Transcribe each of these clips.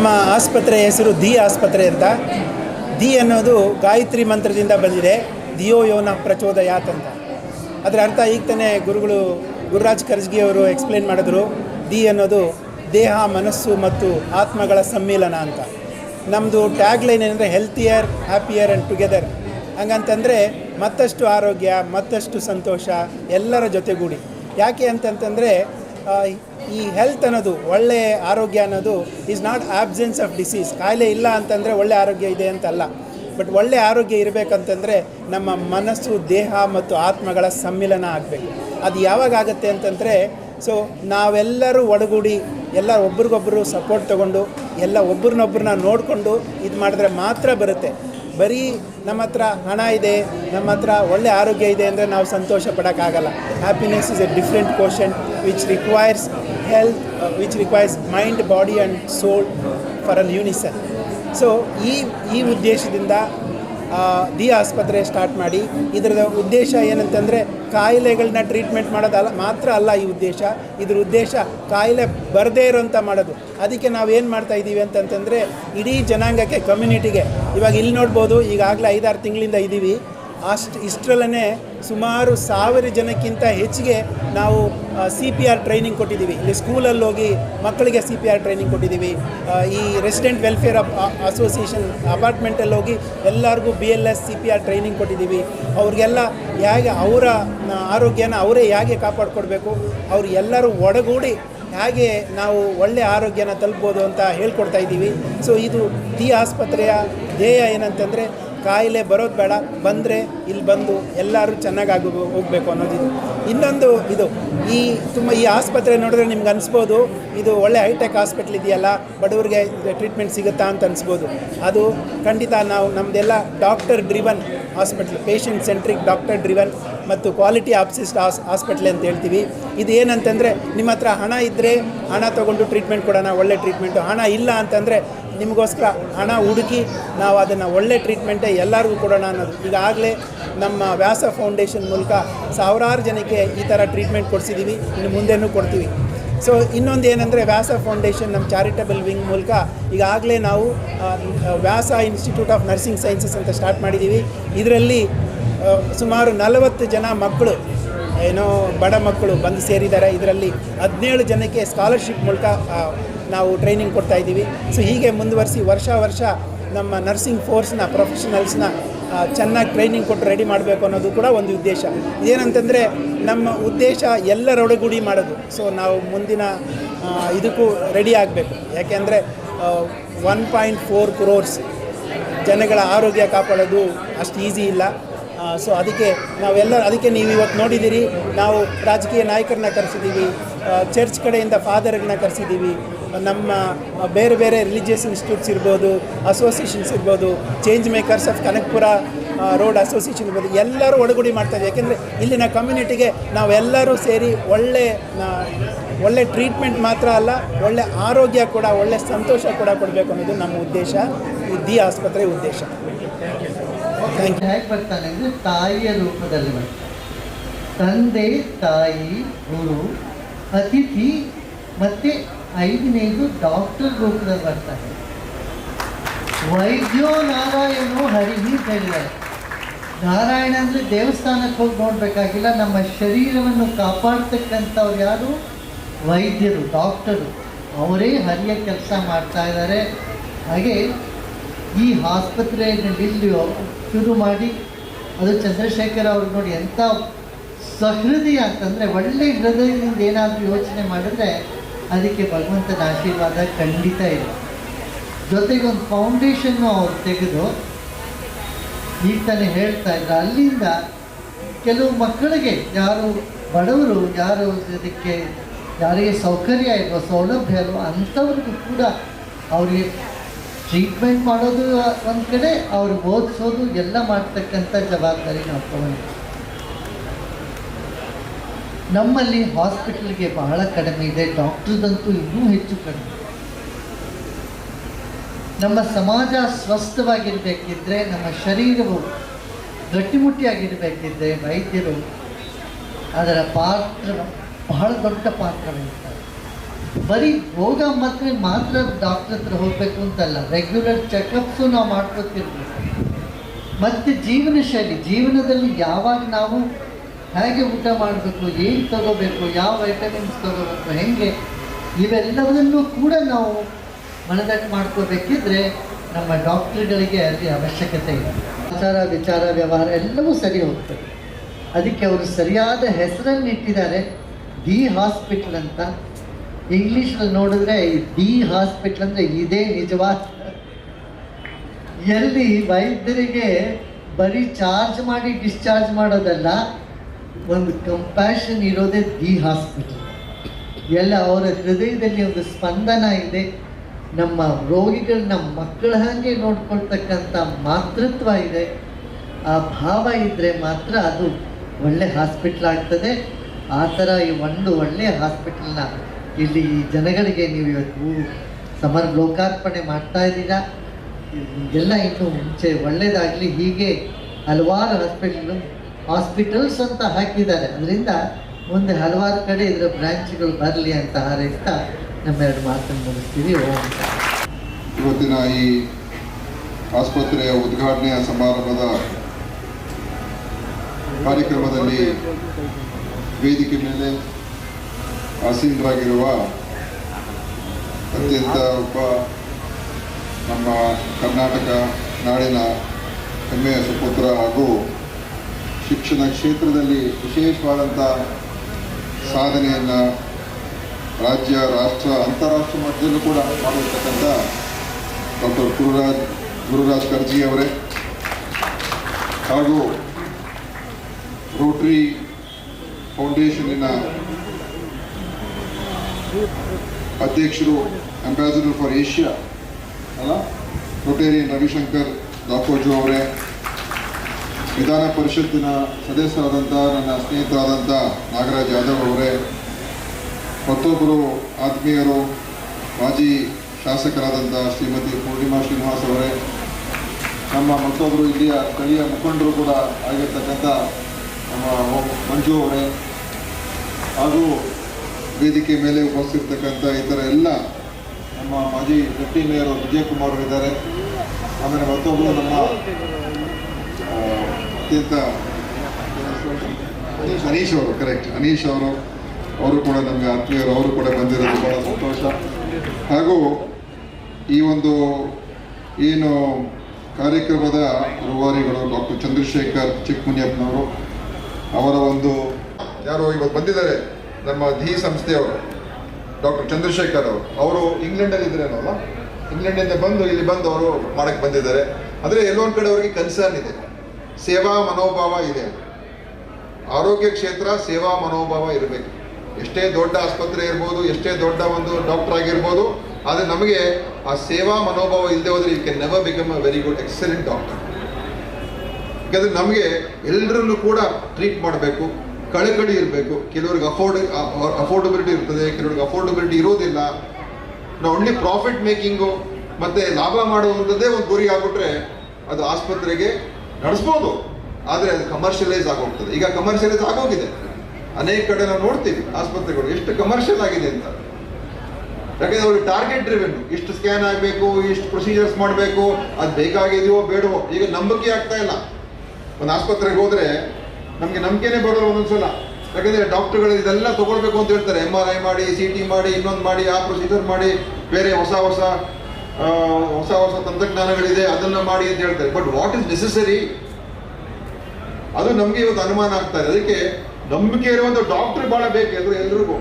ನಮ್ಮ ಆಸ್ಪತ್ರೆಯ ಹೆಸರು ದಿ ಆಸ್ಪತ್ರೆ ಅಂತ. ದಿ ಅನ್ನೋದು ಗಾಯತ್ರಿ ಮಂತ್ರದಿಂದ ಬಂದಿದೆ. ದಿಯೋ ಯೋನ ಪ್ರಚೋದಯಾತ್ ಅಂತ. ಅದರ ಅರ್ಥ ಈಗ ತಾನೇ ಗುರುಗಳು ಗುರುರಾಜ್ ಕರ್ಜ್ಗಿ ಅವರು ಎಕ್ಸ್ಪ್ಲೇನ್ ಮಾಡಿದ್ರು. ದಿ ಅನ್ನೋದು ದೇಹ, ಮನಸ್ಸು ಮತ್ತು ಆತ್ಮಗಳ ಸಮ್ಮಿಲನ ಅಂತ. ನಮ್ಮದು ಟ್ಯಾಗ್ ಲೈನ್ ಏನಂದರೆ ಹೆಲ್ತಿಯರ್ ಹ್ಯಾಪಿಯರ್ ಆ್ಯಂಡ್ ಟುಗೆದರ್ ಹಂಗಂತಂದರೆ ಮತ್ತಷ್ಟು ಆರೋಗ್ಯ, ಮತ್ತಷ್ಟು ಸಂತೋಷ ಎಲ್ಲರ ಜೊತೆಗೂಡಿ. ಯಾಕೆ ಅಂತಂತಂದರೆ ಈ ಹೆಲ್ತ್ ಅನ್ನೋದು, ಒಳ್ಳೆ ಆರೋಗ್ಯ ಅನ್ನೋದು is not absence of disease ಕಾಯಿಲೆ ಇಲ್ಲ ಅಂತಂದರೆ ಒಳ್ಳೆ ಆರೋಗ್ಯ ಇದೆ ಅಂತಲ್ಲ. ಬಟ್ ಒಳ್ಳೆ ಆರೋಗ್ಯ ಇರಬೇಕಂತಂದರೆ ನಮ್ಮ ಮನಸ್ಸು, ದೇಹ ಮತ್ತು ಆತ್ಮಗಳ ಸಮ್ಮಿಲನ ಆಗಬೇಕು. ಅದು ಯಾವಾಗ ಆಗುತ್ತೆ ಅಂತಂದರೆ ಸೊ ನಾವೆಲ್ಲರೂ ಒಡಗೂಡಿ, ಎಲ್ಲ ಒಬ್ರಿಗೊಬ್ಬರು ಸಪೋರ್ಟ್ ತೊಗೊಂಡು, ಎಲ್ಲ ಒಬ್ರನ್ನೊಬ್ರನ್ನ ನೋಡಿಕೊಂಡು ಇದು ಮಾಡಿದ್ರೆ ಮಾತ್ರ ಬರುತ್ತೆ. ಬರೀ ನಮ್ಮ ಹತ್ರ ಹಣ ಇದೆ, ನಮ್ಮ ಹತ್ರ ಒಳ್ಳೆ ಆರೋಗ್ಯ ಇದೆ ಅಂದರೆ ನಾವು ಸಂತೋಷ ಪಡೋಕ್ಕಾಗಲ್ಲ. Happiness is a different question which requires health which requires mind body and soul for an unison so ಈ ಈ ಉದ್ದೇಶದಿಂದ ದಿ ಆಸ್ಪತ್ರೆ ಸ್ಟಾರ್ಟ್ ಮಾಡಿ ಇದರ ಉದ್ದೇಶ ಏನಂತಂದರೆ ಕಾಯಿಲೆಗಳನ್ನ ಟ್ರೀಟ್ಮೆಂಟ್ ಮಾಡೋದಲ್ಲ ಮಾತ್ರ ಅಲ್ಲ ಈ ಉದ್ದೇಶ. ಇದ್ರ ಉದ್ದೇಶ ಕಾಯಿಲೆ ಬರದೇ ಇರೋಂಥ ಮಾಡೋದು. ಅದಕ್ಕೆ ನಾವು ಏನು ಮಾಡ್ತಾ ಇದ್ದೀವಿ ಅಂತಂತಂದರೆ ಇಡೀ ಜನಾಂಗಕ್ಕೆ ಕಮ್ಯುನಿಟಿಗೆ ಇವಾಗ ಇಲ್ಲಿ ನೋಡ್ಬೋದು, ಈಗಾಗಲೇ ಐದಾರು ತಿಂಗಳಿಂದ ಇದ್ದೀವಿ ಅಷ್ಟು ಇಷ್ಟರಲ್ಲೇ ಸುಮಾರು ಸಾವಿರ ಜನಕ್ಕಿಂತ ಹೆಚ್ಚಿಗೆ ನಾವು ಸಿ ಪಿ ಆರ್ ಟ್ರೈನಿಂಗ್ ಕೊಟ್ಟಿದ್ದೀವಿ. ಇಲ್ಲಿ ಸ್ಕೂಲಲ್ಲಿ ಹೋಗಿ ಮಕ್ಕಳಿಗೆ ಸಿ ಪಿ ಆರ್ ಟ್ರೈನಿಂಗ್ ಕೊಟ್ಟಿದ್ದೀವಿ. ಈ ರೆಸಿಡೆಂಟ್ ವೆಲ್ಫೇರ್ ಅಸೋಸಿಯೇಷನ್ ಅಪಾರ್ಟ್ಮೆಂಟಲ್ಲಿ ಹೋಗಿ ಎಲ್ಲರಿಗೂ B L S C P R training ಕೊಟ್ಟಿದ್ದೀವಿ. ಅವ್ರಿಗೆಲ್ಲ ಹೇಗೆ ಅವರ ಆರೋಗ್ಯನ ಅವರೇ ಹೇಗೆ ಕಾಪಾಡಿಕೊಡ್ಬೇಕು, ಅವ್ರು ಎಲ್ಲರೂ ಒಡಗೂಡಿ ಹೇಗೆ ನಾವು ಒಳ್ಳೆಯ ಆರೋಗ್ಯನ ತಲುಪ್ಬೋದು ಅಂತ ಹೇಳ್ಕೊಡ್ತಾ ಇದ್ದೀವಿ. ಸೊ ಇದು ಟಿ ಆಸ್ಪತ್ರೆಯ ಧ್ಯೇಯ ಏನಂತಂದರೆ ಕಾಯಿಲೆ ಬರೋದು ಬೇಡ, ಬಂದರೆ ಇಲ್ಲಿ ಬಂದು ಎಲ್ಲರೂ ಚೆನ್ನಾಗಿ ಹೋಗಬೇಕು ಅನ್ನೋದಿದು ಇನ್ನೊಂದು ಇದು, ಈ ತುಂಬ ಈ ಆಸ್ಪತ್ರೆ ನೋಡಿದ್ರೆ ನಿಮ್ಗೆ ಅನಿಸ್ಬೋದು, ಇದು ಒಳ್ಳೆ ಹೈಟೆಕ್ ಹಾಸ್ಪಿಟ್ಲ್ ಇದೆಯಲ್ಲ, ಬಡವರಿಗೆ ಟ್ರೀಟ್ಮೆಂಟ್ ಸಿಗುತ್ತಾ ಅಂತ ಅನಿಸ್ಬೋದು. ಅದು ಖಂಡಿತ ನಾವು ನಮ್ಮದೆಲ್ಲ doctor driven hospital, patient centric doctor driven ಮತ್ತು ಕ್ವಾಲಿಟಿ ಆಪ್ಸಿಸ್ಟ್ ಹಾಸ್, ಹಾಸ್ಪಿಟ್ಲ್ ಅಂತ ಹೇಳ್ತೀವಿ. ಇದು ಏನಂತಂದರೆ ನಿಮ್ಮ ಹತ್ರ ಹಣ ಇದ್ದರೆ ಹಣ ತೊಗೊಂಡು ಟ್ರೀಟ್ಮೆಂಟ್ ಕೊಡೋಣ, ಒಳ್ಳೆ ಟ್ರೀಟ್ಮೆಂಟು. ಹಣ ಇಲ್ಲ ಅಂತಂದರೆ ನಿಮಗೋಸ್ಕರ ಹಣ ಹುಡುಕಿ ನಾವು ಅದನ್ನು ಒಳ್ಳೆ ಟ್ರೀಟ್ಮೆಂಟೇ ಎಲ್ಲರಿಗೂ ಕೊಡೋಣ ಅನ್ನೋದು. ಈಗಾಗಲೇ ನಮ್ಮ ವ್ಯಾಸ ಫೌಂಡೇಶನ್ ಮೂಲಕ ಸಾವಿರಾರು ಜನಕ್ಕೆ ಈ ಥರ ಟ್ರೀಟ್ಮೆಂಟ್ ಕೊಡಿಸಿದ್ದೀವಿ ಇನ್ನು ಮುಂದೆನೂ ಕೊಡ್ತೀವಿ. ಸೊ ಇನ್ನೊಂದು ಏನಂದರೆ ವ್ಯಾಸ ಫೌಂಡೇಶನ್ ನಮ್ಮ ಚಾರಿಟಬಲ್ ವಿಂಗ್ ಮೂಲಕ ಈಗಾಗಲೇ ನಾವು Vyasa institute of nursing sciences ಅಂತ ಸ್ಟಾರ್ಟ್ ಮಾಡಿದ್ದೀವಿ ಇದರಲ್ಲಿ ಸುಮಾರು ನಲವತ್ತು ಜನ ಮಕ್ಕಳು, ಏನೋ ಬಡ ಮಕ್ಕಳು ಬಂದು ಸೇರಿದ್ದಾರೆ. ಇದರಲ್ಲಿ ಹದಿನೇಳು ಜನಕ್ಕೆ ಸ್ಕಾಲರ್ಶಿಪ್ ಮೂಲಕ ನಾವು ಟ್ರೈನಿಂಗ್ ಕೊಡ್ತಾ ಇದ್ದೀವಿ. ಸೊ ಹೀಗೆ ಮುಂದುವರಿಸಿ ವರ್ಷ ವರ್ಷ ನಮ್ಮ ನರ್ಸಿಂಗ್ ಫೋರ್ಸ್ನ ಪ್ರೊಫೆಷನಲ್ಸ್ನ ಚೆನ್ನಾಗಿ ಟ್ರೈನಿಂಗ್ ಕೊಟ್ಟು ರೆಡಿ ಮಾಡಬೇಕು ಅನ್ನೋದು ಕೂಡ ಒಂದು ಉದ್ದೇಶ. ಏನಂತಂದರೆ ನಮ್ಮ ಉದ್ದೇಶ ಎಲ್ಲರೊಡಗೂಡಿ ಮಾಡೋದು. ಸೊ ನಾವು ಮುಂದಿನ ಇದಕ್ಕೂ ರೆಡಿ ಆಗಬೇಕು. ಯಾಕೆಂದರೆ ಒನ್ ಪಾಯಿಂಟ್ ಫೋರ್ ಕ್ರೋರ್ಸ್ ಜನಗಳ ಆರೋಗ್ಯ ಕಾಪಾಡೋದು ಅಷ್ಟು ಈಸಿ ಇಲ್ಲ. ಸೊ ಅದಕ್ಕೆ ನಾವೆಲ್ಲ, ಅದಕ್ಕೆ ನೀವು ಇವತ್ತು ನೋಡಿದ್ದೀರಿ, ನಾವು ರಾಜಕೀಯ ನಾಯಕರನ್ನ ಕರೆಸಿದ್ದೀವಿ ಚರ್ಚ್ ಕಡೆಯಿಂದ ಫಾದರ್ಗಳನ್ನ ಕರೆಸಿದ್ದೀವಿ ನಮ್ಮ ಬೇರೆ ಬೇರೆ ರಿಲಿಜಿಯಸ್ ಇನ್ಸ್ಟಿಟ್ಯೂಟ್ಸ್ ಇರ್ಬೋದು ಅಸೋಸಿಯೇಷನ್ಸ್ ಇರ್ಬೋದು change makers of Kanakapura road association ಇರ್ಬೋದು, ಎಲ್ಲರೂ ಒಳಗೂಡಿ ಮಾಡ್ತಾರೆ ಯಾಕೆಂದರೆ ಇಲ್ಲಿನ ಕಮ್ಯುನಿಟಿಗೆ ನಾವೆಲ್ಲರೂ ಸೇರಿ ಒಳ್ಳೆ ಒಳ್ಳೆ ಟ್ರೀಟ್ಮೆಂಟ್ ಮಾತ್ರ ಅಲ್ಲ, ಒಳ್ಳೆ ಆರೋಗ್ಯ ಕೂಡ, ಒಳ್ಳೆ ಸಂತೋಷ ಕೂಡ ಕೊಡಬೇಕು ಅನ್ನೋದು ನಮ್ಮ ಉದ್ದೇಶ. ಈ ಆಸ್ಪತ್ರೆ ಉದ್ದೇಶ. ತಾಯಿಯ ರೂಪದಲ್ಲಿ ತಂದೆ, ತಾಯಿ, ಗುರು, ಅತಿಥಿ ಮತ್ತೆ ಐದನೇದು ಡಾಕ್ಟರ್ ರೂಪದಲ್ಲಿ ಬರ್ತಾರೆ. ವೈದ್ಯೋ ನಾರಾಯಣೋ ಹರಿಹಿ ಹೇಳಿದ್ದಾರೆ. ನಾರಾಯಣ ಅಂದರೆ ದೇವಸ್ಥಾನಕ್ಕೆ ಹೋಗಿ ನೋಡಬೇಕಾಗಿಲ್ಲ, ನಮ್ಮ ಶರೀರವನ್ನು ಕಾಪಾಡ್ತಕ್ಕಂಥವ್ರು ಯಾರು? ವೈದ್ಯರು, ಡಾಕ್ಟರು. ಅವರೇ ಹರಿಯ ಕೆಲಸ ಮಾಡ್ತಾ ಇದ್ದಾರೆ. ಹಾಗೆ ಈ ಆಸ್ಪತ್ರೆಯನ್ನು ಇಲ್ಲಿ ಶುರು ಮಾಡಿ. ಅದು ಚಂದ್ರಶೇಖರ್ ಅವ್ರು ನೋಡಿ ಎಂಥ ಸಹೃದಯ ಅಂತಂದರೆ ಒಳ್ಳೆ ಹೃದಯದಿಂದ ಏನಾದರೂ ಯೋಚನೆ ಮಾಡಿದ್ರೆ ಅದಕ್ಕೆ ಭಗವಂತನ ಆಶೀರ್ವಾದ ಖಂಡಿತ ಇದೆ. ಜೊತೆಗೆ ಒಂದು ಫೌಂಡೇಶನ್ನು ಅವ್ರು ತೆಗೆದು ಈಗ ಹೇಳ್ತಾ ಇದ್ರು. ಅಲ್ಲಿಂದ ಕೆಲವು ಮಕ್ಕಳಿಗೆ ಯಾರು ಬಡವರು, ಯಾರು ಇದಕ್ಕೆ ಯಾರಿಗೆ ಸೌಕರ್ಯ ಇಲ್ವೋ, ಸೌಲಭ್ಯ ಇಲ್ವೋ ಅಂಥವ್ರಿಗೂ ಕೂಡ ಅವರಿಗೆ ಟ್ರೀಟ್ಮೆಂಟ್ ಮಾಡೋದು ಒಂದು ಕಡೆ, ಅವ್ರಿಗೆ ಓದಿಸೋದು ಎಲ್ಲ ಮಾಡ್ತಕ್ಕಂಥ ಜವಾಬ್ದಾರಿ ನಾವು ತಗೊಂಡಿದ್ದೀವಿ. ನಮ್ಮಲ್ಲಿ ಹಾಸ್ಪಿಟಲ್ಗೆ ಬಹಳ ಕಡಿಮೆ ಇದೆ, ಡಾಕ್ಟರ್ದಂತೂ ಇನ್ನೂ ಹೆಚ್ಚು ಕಡಿಮೆ. ನಮ್ಮ ಸಮಾಜ ಸ್ವಸ್ಥವಾಗಿರಬೇಕಿದ್ರೆ, ನಮ್ಮ ಶರೀರವು ಗಟ್ಟಿಮುಟ್ಟಿಯಾಗಿರಬೇಕಿದ್ರೆ ವೈದ್ಯರು ಅದರ ಪಾತ್ರ ಬಹಳ ದೊಡ್ಡ ಪಾತ್ರ ವಹಿಸ್ತಾರೆ ಬರೀ ರೋಗ ಮಾತ್ರ ಮಾತ್ರ ಡಾಕ್ಟರ್ ಹತ್ರ ಹೋಗಬೇಕು ಅಂತಲ್ಲ ರೆಗ್ಯುಲರ್ ಚೆಕಪ್ಸು ನಾವು ಮಾಡ್ಕೊತಿರ್ಬೇಕು. ಮತ್ತು ಜೀವನ ಶೈಲಿ ಜೀವನದಲ್ಲಿ ಯಾವಾಗ ನಾವು ಹೇಗೆ ಊಟ ಮಾಡಬೇಕು, ಏನು ತಗೋಬೇಕು, ಯಾವ ವೈಟಮಿನ್ಸ್ ತಗೋಬೇಕು, ಹೆಂಗೆ, ಇವೆಲ್ಲವನ್ನೂ ಕೂಡ ನಾವು ಮನದಟ್ಟು ಮಾಡ್ಕೋಬೇಕಿದ್ರೆ ನಮ್ಮ ಡಾಕ್ಟ್ರುಗಳಿಗೆ ಅಲ್ಲಿ ಅವಶ್ಯಕತೆ ಇದೆ ಆಚಾರ ವಿಚಾರ, ವ್ಯವಹಾರ ಎಲ್ಲವೂ ಸರಿ ಹೋಗ್ತದೆ. ಅದಕ್ಕೆ ಅವರು ಸರಿಯಾದ ಹೆಸರನ್ನು ಇಟ್ಟಿದ್ದಾರೆ ದಿ ಹಾಸ್ಪಿಟ್ಲ್ ಅಂತ. ಇಂಗ್ಲೀಷಲ್ಲಿ ನೋಡಿದ್ರೆ ದಿ ಹಾಸ್ಪಿಟ್ಲ್ ಅಂದರೆ ಇದೇ ನಿಜವಾದ ಎಲ್ಲಿ ವೈದ್ಯರಿಗೆ ಬರೀ ಚಾರ್ಜ್ ಮಾಡಿ ಡಿಸ್ಚಾರ್ಜ್ ಮಾಡೋದಲ್ಲ ಒಂದು ಕಂಪ್ಯಾಷನ್ ಇರೋದೇ ದಿ ಹಾಸ್ಪಿಟಲ್ ಎಲ್ಲ ಅವರ ಹೃದಯದಲ್ಲಿ ಒಂದು ಸ್ಪಂದನ ಇದೆ. ನಮ್ಮ ರೋಗಿಗಳನ್ನ ಮಕ್ಕಳ ಹಾಗೆ ನೋಡ್ಕೊಳ್ತಕ್ಕಂಥ ಮಾತೃತ್ವ ಇದೆ. ಆ ಭಾವ ಇದ್ದರೆ ಮಾತ್ರ ಅದು ಒಳ್ಳೆ ಹಾಸ್ಪಿಟ್ಲ್ ಆಗ್ತದೆ. ಆ ಥರ ಈ ಒಂದು ಒಳ್ಳೆಯ ಹಾಸ್ಪಿಟಲ್ನ ಇಲ್ಲಿ ಈ ಜನಗಳಿಗೆ ನೀವು ಇವತ್ತು ಸಮರ್ ಲೋಕಾರ್ಪಣೆ ಮಾಡ್ತಾ ಇದ್ದೀರಾ? ಎಲ್ಲ ಇನ್ನು ಮುಂಚೆ ಒಳ್ಳೆಯದಾಗಲಿ ಹೀಗೆ ಹಲವಾರು ಹಾಸ್ಪಿಟಲ್ ಹಾಸ್ಪಿಟಲ್ಸ್ ಅಂತ ಹಾಕಿದ್ದಾರೆ. ಅದರಿಂದ ಮುಂದೆ ಹಲವಾರು ಕಡೆ ಇದರ ಬ್ರಾಂಚ್ಗಳು ಬರಲಿ ಅಂತ ಹಾರೈಸ್ತಾ ನಮ್ಮೆರಡು ಮಾತನ್ನು ಮುಗಿಸ್ತೀವಿ. ಓಂ ಇವತ್ತಿನ ಈ ಆಸ್ಪತ್ರೆಯ ಉದ್ಘಾಟನೆಯ ಸಮಾರಂಭದ ಕಾರ್ಯಕ್ರಮದಲ್ಲಿ ವೇದಿಕೆ ಮೇಲೆ ಆಸೀನರಾಗಿರುವ ಅತ್ಯಂತ ಒಬ್ಬ ನಮ್ಮ ಕರ್ನಾಟಕ ನಾಡಿನ ಹೆಮ್ಮೆಯ ಸುಪುತ್ರ ಹಾಗೂ ಶಿಕ್ಷಣ ಕ್ಷೇತ್ರದಲ್ಲಿ ವಿಶೇಷವಾದಂಥ ಸಾಧನೆಯನ್ನು ರಾಜ್ಯ, ರಾಷ್ಟ್ರ, ಅಂತಾರಾಷ್ಟ್ರ ಮಟ್ಟದಲ್ಲೂ ಕೂಡ ಮಾಡಿರ್ತಕ್ಕಂಥ ಡಾಕ್ಟರ್ ಗುರುರಾಜ್ ಗುರುರಾಜ್ ಕರ್ಜಿ ಅವರೇ. ಹಾಗೂ ರೋಟ್ರಿ ಫೌಂಡೇಶನ್ನಿನ ಅಧ್ಯಕ್ಷರು ಅಂಬಾಸಿಡರ್ ಫಾರ್ ಏಷ್ಯಾ ಅಲ್ಲ? ರೊಟೇರಿಯನ್ ರವಿಶಂಕರ್ ದಾಕೋಜು ಅವರೇ. ವಿಧಾನ ಪರಿಷತ್ತಿನ ಸದಸ್ಯರಾದಂಥ ನನ್ನ ಸ್ನೇಹಿತರಾದಂಥ ನಾಗರಾಜ್ ಯಾದವ್ ಅವರೇ, ಮತ್ತೊಬ್ಬರು ಆತ್ಮೀಯರು, ಮಾಜಿ ಶಾಸಕರಾದಂಥ ಶ್ರೀಮತಿ ಪೂರ್ಣಿಮಾ ಶ್ರೀನಿವಾಸ್ ಅವರೇ, ನಮ್ಮ ಮತ್ತೊಬ್ಬರು ಇಲ್ಲಿಯ ಸ್ಥಳೀಯ ಮುಖಂಡರು ಕೂಡ ಆಗಿರ್ತಕ್ಕಂಥ ನಮ್ಮ ಮಂಜು ಅವರೇ, ಹಾಗೂ ವೇದಿಕೆ ಮೇಲೆ ಉಪಸ್ಥಿರ್ತಕ್ಕಂಥ ಇತರ ಎಲ್ಲ ನಮ್ಮ ಮಾಜಿ ಡೆಪ್ಟಿ ಮೇಯರ್ ವಿಜಯಕುಮಾರ್ ಕುಮಾರ್ ಇದ್ದಾರೆ ಆಮೇಲೆ ಮತ್ತೊಬ್ಬರು ನಮ್ಮ ಅತ್ಯಂತ ಅನೀಶ್ ಅವರು ಕರೆಕ್ಟ್ ಅನೀಶ್ ಅವರು ಅವರು ಕೂಡ ನಮಗೆ ಆತ್ಮೀಯರು, ಅವರು ಕೂಡ ಬಂದಿರೋದು ಬಹಳ ಸಂತೋಷ. ಹಾಗೂ ಈ ಒಂದು ಏನು ಕಾರ್ಯಕ್ರಮದ ರೂವಾರಿಗಳು ಡಾಕ್ಟರ್ ಚಂದ್ರಶೇಖರ್ ಚಿಕ್ಕಮುನಿಯಪ್ಪನವರು, ಅವರ ಒಂದು ಯಾರು ಇವತ್ತು ಬಂದಿದ್ದಾರೆ, ನಮ್ಮ ಧಿ ಸಂಸ್ಥೆಯವರು, ಡಾಕ್ಟರ್ ಚಂದ್ರಶೇಖರ್ ಅವರು. ಅವರು ಇಂಗ್ಲೆಂಡಲ್ಲಿ ಇದ್ರೇನಲ್ಲ ಇಂಗ್ಲೆಂಡಿಂದ ಬಂದು ಇಲ್ಲಿ ಬಂದು ಅವರು ಮಾಡಕ್ಕೆ ಬಂದಿದ್ದಾರೆ. ಆದರೆ ಎಲ್ಲೊಂದು ಕಡೆ ಅವರಿಗೆ ಕನ್ಸರ್ನ್ ಇದೆ. ಸೇವಾ ಮನೋಭಾವ ಇದೆ. ಆರೋಗ್ಯ ಕ್ಷೇತ್ರ ಸೇವಾ ಮನೋಭಾವ ಇರಬೇಕು. ಎಷ್ಟೇ ದೊಡ್ಡ ಆಸ್ಪತ್ರೆ ಇರ್ಬೋದು, ಎಷ್ಟೇ ದೊಡ್ಡ ಒಂದು ಡಾಕ್ಟರ್ ಆಗಿರ್ಬೋದು, ಆದರೆ ನಮಗೆ ಆ ಸೇವಾ ಮನೋಭಾವ ಇಲ್ಲದೆ ಹೋದರೆ you can never become a very good excellent doctor ಯಾಕಂದರೆ ನಮಗೆ ಎಲ್ಲರನ್ನು ಕೂಡ ಟ್ರೀಟ್ ಮಾಡಬೇಕು, ಕಳಕಳಿ ಇರಬೇಕು. ಕೆಲವ್ರಿಗೆ ಅಫೋರ್ಡ್ ಅಫೋರ್ಡಬಿಲಿಟಿ ಇರ್ತದೆ, ಕೆಲವ್ರಿಗೆ ಅಫೋರ್ಡಬಿಲಿಟಿ ಇರೋದಿಲ್ಲ. ನಾವು ಒಳ್ಳೆ ಪ್ರಾಫಿಟ್ ಮೇಕಿಂಗು ಮತ್ತು ಲಾಭ ಮಾಡುವಂಥದ್ದೇ ಒಂದು ಗುರಿ ಆಗಿಬಿಟ್ರೆ ಅದು ಆಸ್ಪತ್ರೆಗೆ ನಡೆಸ್ಬೋದು. ಆದರೆ ಅದು ಕಮರ್ಷಿಯಲೈಸ್ ಆಗೋಗ್ತದೆ. ಈಗ ಕಮರ್ಷಿಯಲೈಸ್ ಆಗೋಗಿದೆ. ಅನೇಕ ಕಡೆ ನಾವು ನೋಡ್ತೀವಿ ಆಸ್ಪತ್ರೆಗಳು ಎಷ್ಟು ಕಮರ್ಷಿಯಲ್ ಆಗಿದೆ ಅಂತ. ಯಾಕಂದ್ರೆ ಅವ್ರಿಗೆ ಟಾರ್ಗೆಟ್ ಡ್ರಿವೆನ್ ಇಷ್ಟು ಸ್ಕ್ಯಾನ್ ಆಗಬೇಕು, ಇಷ್ಟು ಪ್ರೊಸೀಜರ್ಸ್ ಮಾಡಬೇಕು, ಅದು ಬೇಕಾಗಿದೆಯೋ ಬೇಡವೋ. ಈಗ ನಂಬಿಕೆ ಆಗ್ತಾ ಇಲ್ಲ. ಒಂದು ಆಸ್ಪತ್ರೆಗೆ ಹೋದರೆ ನಮಗೆ ನಂಬಿಕೆನೇ ಬರೋಲ್ಲ ಒಂದೊಂದ್ಸಲ. ಯಾಕಂದ್ರೆ ಡಾಕ್ಟರ್ಗಳು ಇದೆಲ್ಲ ತಗೊಳ್ಬೇಕು ಅಂತ ಹೇಳ್ತಾರೆ. ಎಂ ಆರ್ ಐ ಮಾಡಿ ಸಿ ಟಿ ಮಾಡಿ, ಇನ್ನೊಂದು ಮಾಡಿ, ಆ ಪ್ರೊಸೀಜರ್ ಮಾಡಿ, ಬೇರೆ ಹೊಸ ಹೊಸ ಹೊಸ ಹೊಸ ತಂತ್ರಜ್ಞಾನಗಳಿದೆ, ಅದನ್ನ ಮಾಡಿ ಅಂತ ಹೇಳ್ತಾರೆ. ಬಟ್ ವಾಟ್ ಇಸ್ ನೆಸೆಸರಿ ಅದು ನಮಗೆ ಇವತ್ತು ಅನುಮಾನ ಆಗ್ತಾ ಇದೆ. ಅದಕ್ಕೆ ನಂಬಿಕೆ ಇರುವಂತ ಡಾಕ್ಟರ್ ಬಹಳ ಬೇಕು ಎಲ್ರು ಎಲ್ರಿಗೂ.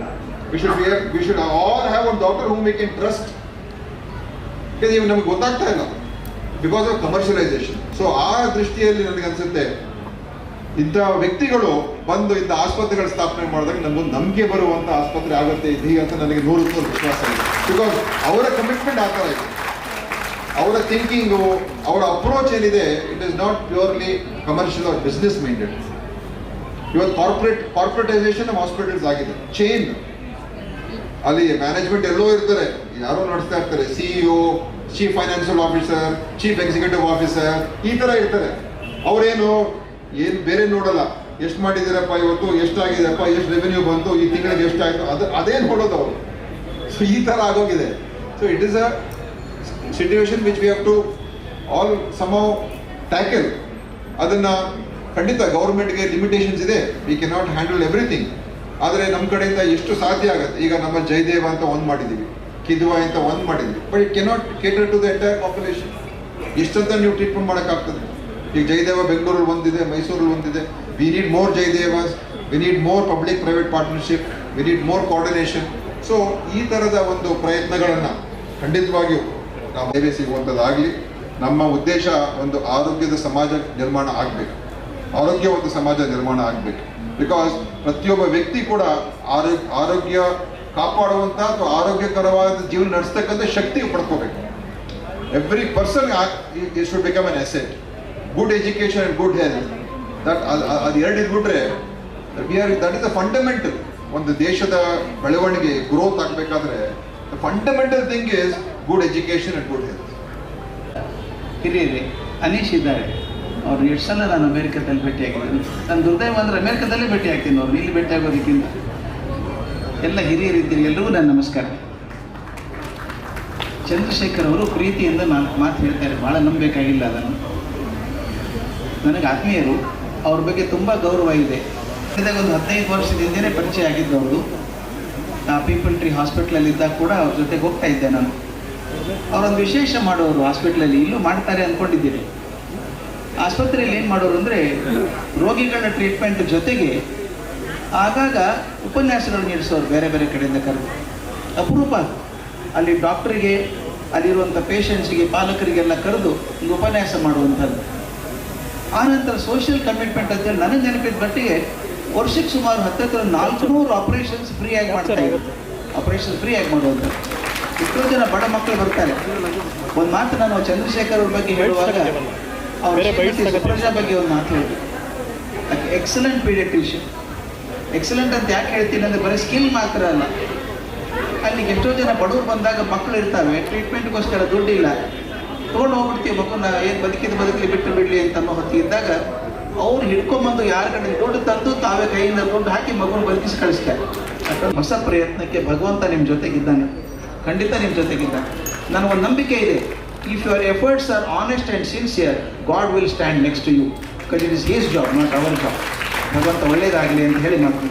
We should we should all have one doctor whom we can trust ಇವು ನಮ್ಗೆ ಗೊತ್ತಾಗ್ತಾ ಇಲ್ಲ. ಬಿಕಾಸ್ ಆಫ್ ಕಮರ್ಷಿಯಲೈಸೇಷನ್ ಸೊ ಆ ದೃಷ್ಟಿಯಲ್ಲಿ ನನಗೆ ಅನ್ಸುತ್ತೆ, ಇಂಥ ವ್ಯಕ್ತಿಗಳು ಬಂದು ಇಂಥ ಆಸ್ಪತ್ರೆಗಳ ಸ್ಥಾಪನೆ ಮಾಡಿದಾಗ ನಮಗೊಂದು ನಂಬಿಕೆ ಬರುವಂತ ಆಸ್ಪತ್ರೆ ಆಗುತ್ತೆ ಇದು ಅಂತ ನನಗೆ ನೂರು ವಿಶ್ವಾಸ ಇದೆ. ಬಿಕಾಸ್ ಅವರ ಕಮಿಟ್ಮೆಂಟ್ ಆ ಥರ ಇದೆ. ಅವರ ಥಿಂಕಿಂಗು ಅವರ ಅಪ್ರೋಚ್ ಏನಿದೆ it is not purely commercial or business minded ಇವತ್ತು ಕಾರ್ಪೊರೇಟ್ ಕಾರ್ಪೊರೇಟೈಸೇಷನ್ ಆಫ್ ಹಾಸ್ಪಿಟಲ್ಸ್ ಆಗಿದೆ. ಚೈನ್ ಅಲ್ಲಿ ಮ್ಯಾನೇಜ್ಮೆಂಟ್ ಎಲ್ಲೋ ಇರ್ತಾರೆ. ಯಾರೋ ನಡೆಸ್ತಾ ಇರ್ತಾರೆ. CEO chief financial officer chief executive officer ಈ ಥರ ಇರ್ತಾರೆ. ಅವರೇನು, ಏನು ಬೇರೆ ನೋಡಲ್ಲ. ಎಷ್ಟು ಮಾಡಿದ್ದೀರಪ್ಪ ಇವತ್ತು? ಎಷ್ಟಾಗಿದೆಯಪ್ಪ? ಎಷ್ಟು ರೆವೆನ್ಯೂ ಬಂತು? ಈ ತಿಂಗಳಿಗೆ ಎಷ್ಟಾಯಿತು? ಅದು ಅದೇನು ನೋಡೋದು ಅವರು. ಸೊ ಈ ಥರ ಆಗೋಗಿದೆ. So it is a situation which we have to all somehow tackle ಅದನ್ನು ಖಂಡಿತ ಗೌರ್ಮೆಂಟ್ಗೆ ಲಿಮಿಟೇಷನ್ಸ್ ಇದೆ. We can not handle everything ಆದರೆ ನಮ್ಮ ಕಡೆಯಿಂದ ಎಷ್ಟು ಸಾಧ್ಯ ಆಗುತ್ತೆ? ಈಗ ನಮ್ಮ ಜಯದೇವ ಅಂತ ಒಂದು ಮಾಡಿದ್ದೀವಿ ಕಿದ್ವಾ ಅಂತ ಒಂದು ಮಾಡಿದ್ವಿ. But it cannot cater to the entire population ಇಷ್ಟಂತ ನೀವು ಟ್ರೀಟ್ಮೆಂಟ್ ಮಾಡೋಕ್ಕಾಗ್ತದೆ? ಈಗ ಜಯದೇವ ಬೆಂಗಳೂರಲ್ಲಿ ಒಂದಿದೆ, ಮೈಸೂರಲ್ಲಿ ಒಂದಿದೆ. We need more Jayadevas we need more public private partnership we need more coordination so ಈ ಥರದ ಒಂದು ಪ್ರಯತ್ನಗಳನ್ನು ಖಂಡಿತವಾಗಿಯೂ ನಾವು ಸೇವೆ ಸಿಗುವಂಥದ್ದಾಗಲಿ ನಮ್ಮ ಉದ್ದೇಶ ಒಂದು ಆರೋಗ್ಯದ ಸಮಾಜ ನಿರ್ಮಾಣ ಆಗಬೇಕು. ಆರೋಗ್ಯವಂತ ಸಮಾಜ ನಿರ್ಮಾಣ ಆಗಬೇಕು. ಬಿಕಾಸ್ ಪ್ರತಿಯೊಬ್ಬ ವ್ಯಕ್ತಿ ಕೂಡ ಆರೋಗ್ಯ ಆರೋಗ್ಯ ಕಾಪಾಡುವಂಥ ಅಥವಾ ಆರೋಗ್ಯಕರವಾದ ಜೀವನ ನಡೆಸ್ತಕ್ಕಂಥ ಶಕ್ತಿ ಪಡ್ಕೋಬೇಕು. Every person should become an asset good education and good health that ಅದು ಎರಡು ಇದ್ಬಿಟ್ರೆ we are that is a fundamental ಒಂದು ದೇಶದ ಬೆಳವಣಿಗೆ ಗ್ರೋತ್ ಆಗಬೇಕಾದ್ರೆ the fundamental thing is good education and good health ಹಿರಿಯರಿ, Anish ಇದ್ದಾರೆ. ಅವ್ರು ಎಷ್ಟು ಸಲ ನಾನು ಅಮೇರಿಕಾದಲ್ಲಿ ಭೇಟಿಯಾಗಿದ್ದೀನಿ. ನಾನು ದುರ್ದೈವ ಅಂದರೆ ಅಮೇರಿಕಾದಲ್ಲೇ ಭೇಟಿ ಆಗ್ತೀನಿ ಅವ್ರು ಇಲ್ಲಿ ಭೇಟಿ ಆಗೋದಕ್ಕಿಂತ ಎಲ್ಲ ಹಿರಿಯರಿದ್ದೀರಿ ಎಲ್ಲರಿಗೂ ನನ್ನ ನಮಸ್ಕಾರ. ಚಂದ್ರಶೇಖರ್ ಅವರು ಪ್ರೀತಿಯಿಂದ ನಾಲ್ಕು ಮಾತು ಹೇಳ್ತಾರೆ. ಭಾಳ ನಂಬಬೇಕಾಗಿಲ್ಲ ಅದನ್ನು. ನನಗೆ ಆತ್ಮೀಯರು, ಅವ್ರ ಬಗ್ಗೆ ತುಂಬ ಗೌರವ ಇದೆ. ಒಂದು ಹದಿನೈದು ವರ್ಷದ ಹಿಂದೆನೇ ಪರಿಚಯ ಆಗಿದ್ದು ಅವರು ಆ ಪೀಪಲ್ ಟ್ರೀ ಹಾಸ್ಪಿಟ್ಲಲ್ಲಿದ್ದಾಗ ಕೂಡ ಅವ್ರ ಜೊತೆಗೆ ಹೋಗ್ತಾ ಇದ್ದೆ ನಾನು. ಅವರೊಂದು ವಿಶೇಷ ಮಾಡೋರು ಹಾಸ್ಪಿಟ್ಲಲ್ಲಿ ಇಲ್ಲೂ ಮಾಡ್ತಾರೆ ಅಂದ್ಕೊಂಡಿದ್ದೀನಿ ಆಸ್ಪತ್ರೆಯಲ್ಲಿ ಏನು ಮಾಡೋರು ಅಂದರೆ ರೋಗಿಗಳ ಟ್ರೀಟ್ಮೆಂಟ್ ಜೊತೆಗೆ ಆಗಾಗ ಉಪನ್ಯಾಸಗಳು ನೀಡಿಸೋರು ಬೇರೆ ಬೇರೆ ಕಡೆಯಿಂದ ಕರೆದು. ಅಪರೂಪ. ಅಲ್ಲಿ ಡಾಕ್ಟ್ರಿಗೆ ಅಲ್ಲಿರುವಂಥ ಪೇಷಂಟ್ಸಿಗೆ ಪಾಲಕರಿಗೆಲ್ಲ ಕರೆದು ಒಂದು ಉಪನ್ಯಾಸ ಮಾಡುವಂಥದ್ದು. ಆನಂತರ ಸೋಷಿಯಲ್ ಕಮಿಟ್ಮೆಂಟ್ ಅಂತೇಳಿ ನನಗೆ ನೆನಪಿದ ಮಟ್ಟಿಗೆ ವರ್ಷಕ್ಕೆ ಸುಮಾರು ಹತ್ತತ್ರ ನಾಲ್ಕು ನೂರು ಆಪರೇಷನ್ಸ್ ಫ್ರೀಯಾಗಿ ಮಾಡ್ತಾ ಇರುತ್ತೆ ಆಪರೇಷನ್ ಫ್ರೀಯಾಗಿ ಮಾಡುವಂಥದ್ದು. ಎಷ್ಟೋ ಜನ ಬಡ ಮಕ್ಕಳು ಬರ್ತಾರೆ. ಒಂದು ಮಾತು ನಾನು ಚಂದ್ರಶೇಖರ್ ಅವ್ರ ಬಗ್ಗೆ ಹೇಳುವಾಗ ಅವ್ರ ಬಗ್ಗೆ ಒಂದು ಮಾತು ಹೇಳಿದೆ ಎಕ್ಸಲೆಂಟ್ ಪೀಡಿಯಾಟ್ರಿಷಿಯನ್ ಎಕ್ಸಲೆಂಟ್ ಅಂತ ಯಾಕೆ ಹೇಳ್ತೀನಿ ಅಂದರೆ ಬರೀ ಸ್ಕಿಲ್ ಮಾತ್ರ ಅಲ್ಲ. ಅಲ್ಲಿಗೆ ಎಷ್ಟೋ ಜನ ಬಡವರು ಬಂದಾಗ ಮಕ್ಕಳು ಇರ್ತವೆ ಟ್ರೀಟ್ಮೆಂಟ್ಗೋಸ್ಕರ ದುಡ್ಡಿಲ್ಲ. ತೊಗೊಂಡು ಹೋಗ್ಬಿಡ್ತೀವಿ ಮಗುನ ಏನು ಬದುಕಿದ ಬದುಕಲಿ ಬಿಟ್ಟು ಬಿಡಲಿ ಅಂತ ಅನ್ನೋ ಹೊತ್ತಿದ್ದಾಗ ಇದ್ದಾಗ ಅವ್ರು ಹಿಡ್ಕೊಂಬಂದು ಯಾರ ಕಡೆ ದುಡ್ಡು ತಂದು ತಾವೇ ಕೈಯಿಂದ ದುಡ್ಡು ಹಾಕಿ ಮಗುನ ಬದುಕಿಸಿ ಕಳಿಸ್ತಾರೆ. ಹೊಸ ಪ್ರಯತ್ನಕ್ಕೆ ಭಗವಂತ ನಿಮ್ಮ ಜೊತೆಗಿದ್ದಾನೆ. ಖಂಡಿತ ನಿಮ್ಮ ಜೊತೆಗಿದ್ದಾನೆ ನನಗೊಂದು ನಂಬಿಕೆ ಇದೆ. If your efforts are honest and sincere God will stand next to you because it is his job not our job ಭಗವಂತ ಒಳ್ಳೇದಾಗಲಿ ಅಂತ ಹೇಳಿ ಮಾತು